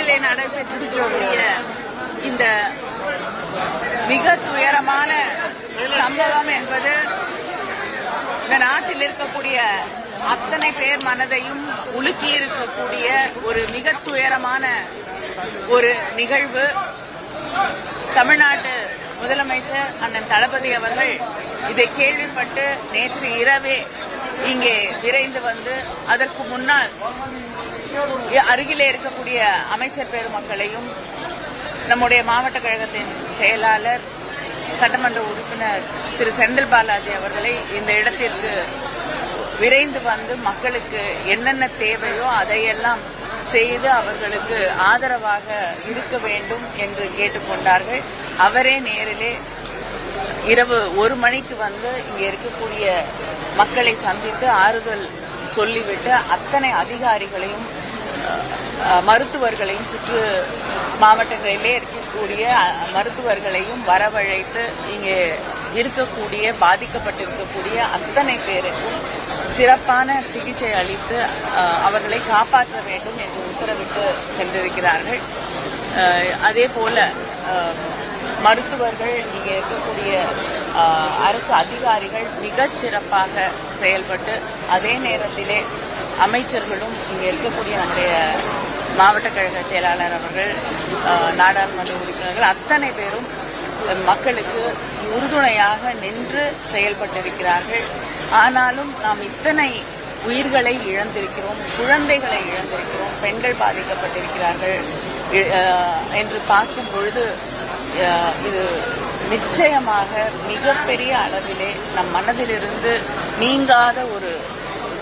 ஊரிலே நடைபெற்றிருக்கக்கூடிய இந்த மிக துயரமான சம்பவம் என்பது இந்த நாட்டில் இருக்கக்கூடிய அத்தனை பேர் மனதையும் உலுக்கி இருக்கக்கூடிய ஒரு மிக துயரமான ஒரு நிகழ்வு. தமிழ்நாட்டு முதலமைச்சர் அண்ணன் தளபதி அவர்கள் இதை கேள்விப்பட்டு நேற்று இரவே இங்கே விரைந்து வந்து அதற்கு முன்னால் அருகிலே இருக்கக்கூடிய அமைச்சர் பெருமக்களையும் நம்முடைய மாவட்ட கழகத்தின் செயலாளர் சட்டமன்ற உறுப்பினர் திரு செந்தில் பாலாஜி அவர்களை இந்த இடத்திற்கு விரைந்து வந்து மக்களுக்கு என்னென்ன தேவையோ அதையெல்லாம் செய்து அவர்களுக்கு ஆதரவாக இருக்க வேண்டும் என்று கேட்டுக்கொண்டார்கள். அவரே நேரிலே இரவு ஒரு மணிக்கு வந்து இங்கே இருக்கக்கூடிய மக்களை சந்தித்து ஆறுதல் சொல்லிவிட்டு அத்தனை அதிகாரிகளையும் மருத்துவர்களையும் சுற்று மாவட்டங்களிலே இருக்கக்கூடிய மருத்துவர்களையும் வரவழைத்து இங்கே இருக்கக்கூடிய பாதிக்கப்பட்டிருக்கக்கூடிய அத்தனை பேருக்கும் சிறப்பான சிகிச்சை அளித்து அவர்களை காப்பாற்ற வேண்டும் என்று உத்தரவிட்டு சென்றிருக்கிறார்கள். அதே போல மருத்துவர்கள் இங்கே இருக்கக்கூடிய அரசு அதிகாரிகள் மிகச் சிறப்பாக செயல்பட்டு அதே நேரத்திலே அமைச்சர்களும் இங்கே இருக்கக்கூடிய நம்முடைய மாவட்ட கழக செயலாளர் அவர்கள் நாடாளுமன்ற உறுப்பினர்கள் அத்தனை பேரும் மக்களுக்கு உறுதுணையாக நின்று செயல்பட்டிருக்கிறார்கள். ஆனாலும் நாம் இத்தனை உயிர்களை இழந்திருக்கிறோம் குழந்தைகளை இழந்திருக்கிறோம் பெண்கள் பாதிக்கப்பட்டிருக்கிறார்கள் இ- என்று பார்க்கும் பொழுது இது நிச்சயமாக மிகப்பெரிய அளவிலே நம் மனதிலிருந்து நீங்காத ஒரு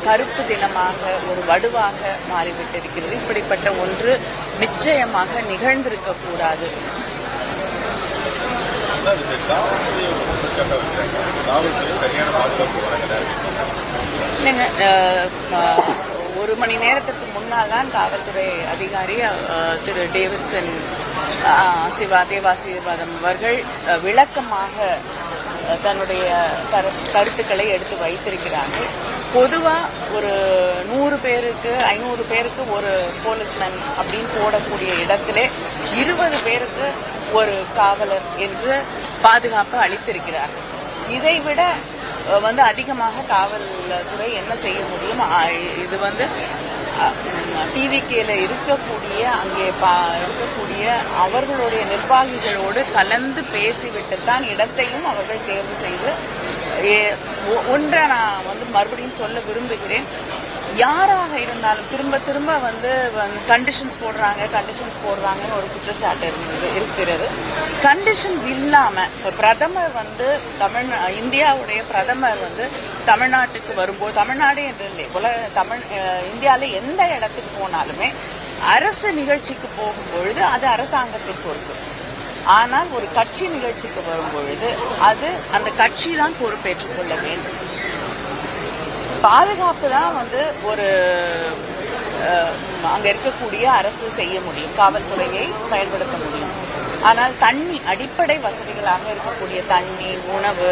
கருப்பு தினமாக ஒரு வடுவாக மாறிவிட்டிருக்கிறது. இப்படிப்பட்ட ஒன்று நிச்சயமாக நிகழ்ந்திருக்க கூடாது ஒரு மணி நேரத்துக்கு முன்னால் தான் காவல்துறை அதிகாரி திரு டேவிட்சன் சிவா தேவாசீர்வாதம் அவர்கள் விளக்கமாக தன்னுடைய கருத்துக்களை எடுத்து வைத்திருக்கிறார்கள். பொதுவாக ஒரு நூறு பேருக்கு ஐநூறு பேருக்கு ஒரு போலீஸ்மேன் அப்படின்னு போடக்கூடிய இடத்திலே இருபது பேருக்கு ஒரு காவலர் என்று பாதுகாப்பு அளித்திருக்கிறார்கள். இதைவிட வந்து அதிகமாக காவல்துறை என்ன செய்ய முடியும்? இது வந்து டிவிகேல இருக்கக்கூடிய அங்கே பா- இருக்கக்கூடிய அவர்களுடைய நிர்வாகிகளோடு கலந்து பேசிவிட்டுத்தான் இடத்தையும் அவர்கள் தேர்வு செய்து ஏ- ஒ- ஒன்றை நான் வந்து மறுபடியும் சொல்ல விரும்புகிறேன். யாராக இருந்தாலும் திரும்ப திரும்ப வந்து கண்டிஷன்ஸ் போடுறாங்க கண்டிஷன்ஸ் போடுறாங்கன்னு ஒரு குற்றச்சாட்டு இருந்தது இருக்கிறது. கண்டிஷன்ஸ் இல்லாம இப்ப பிரதமர் வந்து தமிழ் இந்தியாவுடைய பிரதமர் வந்து தமிழ்நாட்டுக்கு வரும்போது தமிழ்நாடு என்று இல்லை உலக தமிழ் இந்தியாவில் இந்தியால எந்த இடத்துக்கு போனாலுமே அரசு நிகழ்ச்சிக்கு போகும்பொழுது அது அரசாங்கத்தின் பொறுப்பு ஆனால் ஒரு கட்சி நிகழ்ச்சிக்கு வரும்பொழுது அது அந்த கட்சி தான் பொறுப்பேற்றுக் கொள்ள வேண்டும். பாதுகாப்பு தான் வந்து ஒரு அங்க இருக்கக்கூடிய அரசு செய்ய முடியும் காவல்துறையை பயன்படுத்த முடியும். ஆனால் தண்ணி அடிப்படை வசதிகளாக இருக்கக்கூடிய தண்ணி உணவு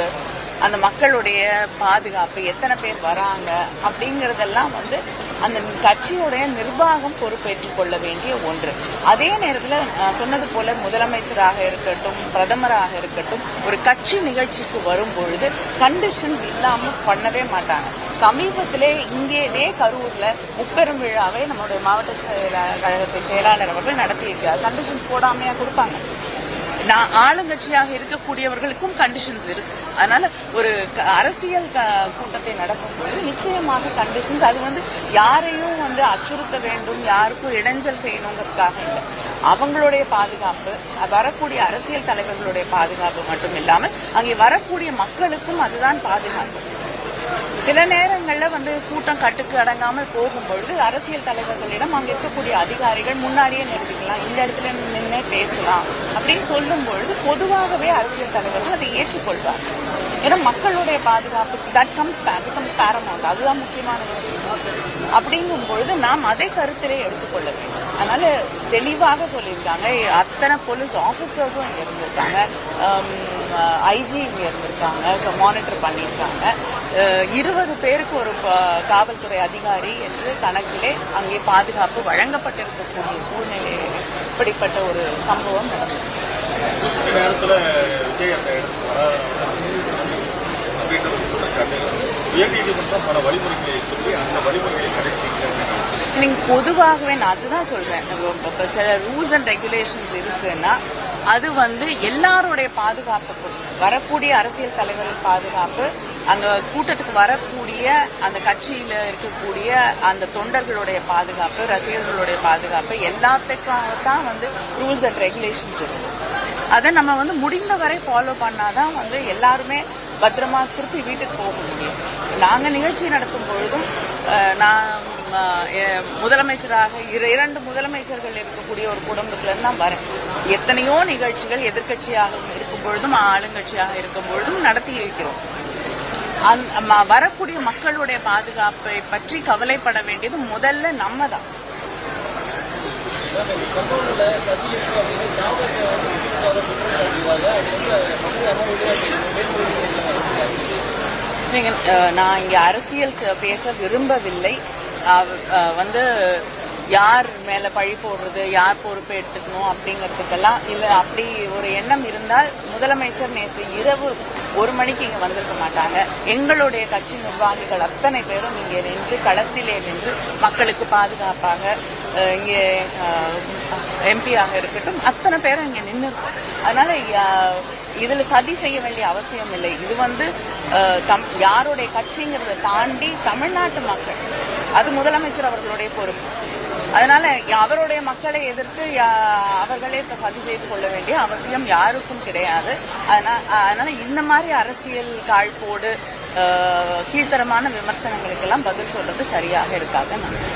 அந்த மக்களுடைய பாதுகாப்பு எத்தனை பேர் வராங்க அப்படிங்கறதெல்லாம் வந்து அந்த கட்சியுடைய நிர்வாகம் பொறுப்பேற்றுக் கொள்ள வேண்டிய ஒன்று. அதே நேரத்தில் நான் சொன்னது போல முதலமைச்சராக இருக்கட்டும் பிரதமராக இருக்கட்டும் ஒரு கட்சி நிகழ்ச்சிக்கு வரும் பொழுது கண்டிஷன்ஸ் இல்லாம பண்ணவே மாட்டாங்க. சமீபத்திலே இங்கேதே கரூர்ல முப்பெரும் விழாவை நம்முடைய மாவட்ட செயலா- கழகத்தின் செயலாளர் அவர்கள் நடத்தியிருக்கிறார். கண்டிஷன்ஸ் போடாமையா கொடுப்பாங்க. நான் ஆளுங்கட்சியாக இருக்கக்கூடியவர்களுக்கும் கண்டிஷன்ஸ் இருக்கு. அதனால ஒரு க- அரசியல் கூட்டத்தை நடக்கும் நிச்சயமாக கண்டிஷன்ஸ் அது வந்து யாரையும் வந்து அச்சுறுத்த வேண்டும் யாருக்கும் இடைஞ்சல் செய்யணுங்கிறதுக்காக இல்லை. அவங்களுடைய பாதுகாப்பு வரக்கூடிய அரசியல் தலைவர்களுடைய பாதுகாப்பு மட்டும் இல்லாமல் அங்கே வரக்கூடிய மக்களுக்கும் அதுதான் பாதுகாப்பு. சில நேரங்கள்ல வந்து கூட்டம் கட்டுக்கு அடங்காமல் போகும்பொழுது அரசியல் தலைவர்களிடம் அங்க இருக்கக்கூடிய அதிகாரிகள் முன்னாடியே நிறுத்திக்கலாம் இந்த இடத்துல நின்று பேசலாம் அப்படின்னு சொல்லும் பொழுது பொதுவாகவே அரசியல் தலைவர்கள் அதை ஏற்றுக்கொள்வார். ஏன்னா மக்களுடைய பாதுகாப்பு தட் கம்ஸ் பிகம்ஸ் பேரமௌண்ட் அதுதான் முக்கியமான விஷயம். அப்படிங்கும் பொழுது நாம் அதை கருத்திலே எடுத்துக்கொள்ள வேண்டும். அதனால தெளிவாக சொல்லியிருக்காங்க அத்தனை போலீஸ் ஆபீசர்ஸும் இருந்திருக்காங்க. ஐஜி இங்கே இருந்திருக்காங்க மானிட்டர் பண்ணியிருக்காங்க. இருபது பேருக்கு ஒரு காவல்துறை அதிகாரி என்று கணக்கிலே அங்கே பாதுகாப்பு வழங்கப்பட்டிருக்கக்கூடிய சூழ்நிலை இப்படிப்பட்ட ஒரு சம்பவம் நடந்தது. அந்த உயர்நீதிமன்றம் பல வழிமுறைகளை சொல்லி அந்த வழிமுறைகளை கடைபிடிக்க நீங்க பொதுவாகவே நான் அதுதான் சொல்றேன். சில ரூல்ஸ் அண்ட் ரெகுலேஷன்ஸ் இருக்குன்னா அது வந்து எல்லாருடைய பாதுகாப்புக்கும் வரக்கூடிய அரசியல் தலைவர்கள் பாதுகாப்பு அந்த கூட்டத்துக்கு வரக்கூடிய அந்த கட்சியில இருக்கக்கூடிய அந்த தொண்டர்களுடைய பாதுகாப்பு ரசிகர்களுடைய பாதுகாப்பு எல்லாத்துக்காக தான் வந்து ரூல்ஸ் அண்ட் ரெகுலேஷன்ஸ் இருக்கு. அதை நம்ம வந்து முடிந்த வரை ஃபாலோ பண்ணாதான் வந்து எல்லாருமே பத்திரமா திருப்பி வீட்டுக்கு போக முடியும். நாங்க நிகழ்ச்சி நடத்தும் பொழுதும் நான் முதலமைச்சராக இர- இரண்டு முதலமைச்சர்கள் இருக்கக்கூடிய ஒரு குடும்பத்துல இருந்து தான் வரேன். எத்தனையோ நிகழ்ச்சிகள் எதிர்கட்சியாக இருக்கும் பொழுதும் ஆளுங்கட்சியாக இருக்கும் பொழுதும் நடத்தி இருக்கிறோம். வரக்கூடிய மக்களுடைய பாதுகாப்பை பற்றி கவலைப்பட வேண்டியது முதல்ல நம்ம தான் நீங்க நான் இங்க அரசியல் பேச விரும்பவில்லை. வந்து யார் மேல பழி போடுறது யார் பொறுப்பு எடுத்துக்கணும் அப்படிங்கறதுக்கெல்லாம் இல்ல அப்படி ஒரு எண்ணம் இருந்தால் முதலமைச்சர் நேற்று இரவு ஒரு மணிக்கு இங்க வந்திருக்க மாட்டாங்க. எங்களுடைய கட்சி நிர்வாகிகள் அத்தனை பேரும் இங்கே நின்று களத்திலே நின்று மக்களுக்கு பாதுகாப்பாக இங்கே எம்பியாக இருக்கட்டும் அத்தனை பேரும் இங்க நின்று அதனால யா- இதுல சதி செய்ய வேண்டிய அவசியம் இல்லை. இது வந்து யாருடைய கட்சிங்கிறத தாண்டி தமிழ்நாட்டு மக்கள். அது முதலமைச்சர் அவர்களுடைய பொறுப்பு. அதனால அவருடைய மக்களை எதிர்த்து யா- அவர்களே த- சதி செய்து கொள்ள வேண்டிய அவசியம் யாருக்கும் கிடையாது. அதனால இந்த மாதிரி அரசியல் காழ்ப்போடு கீழ்த்தரமான விமர்சனங்களுக்கெல்லாம் பதில் சொல்றது சரியாக இருக்காது. நான்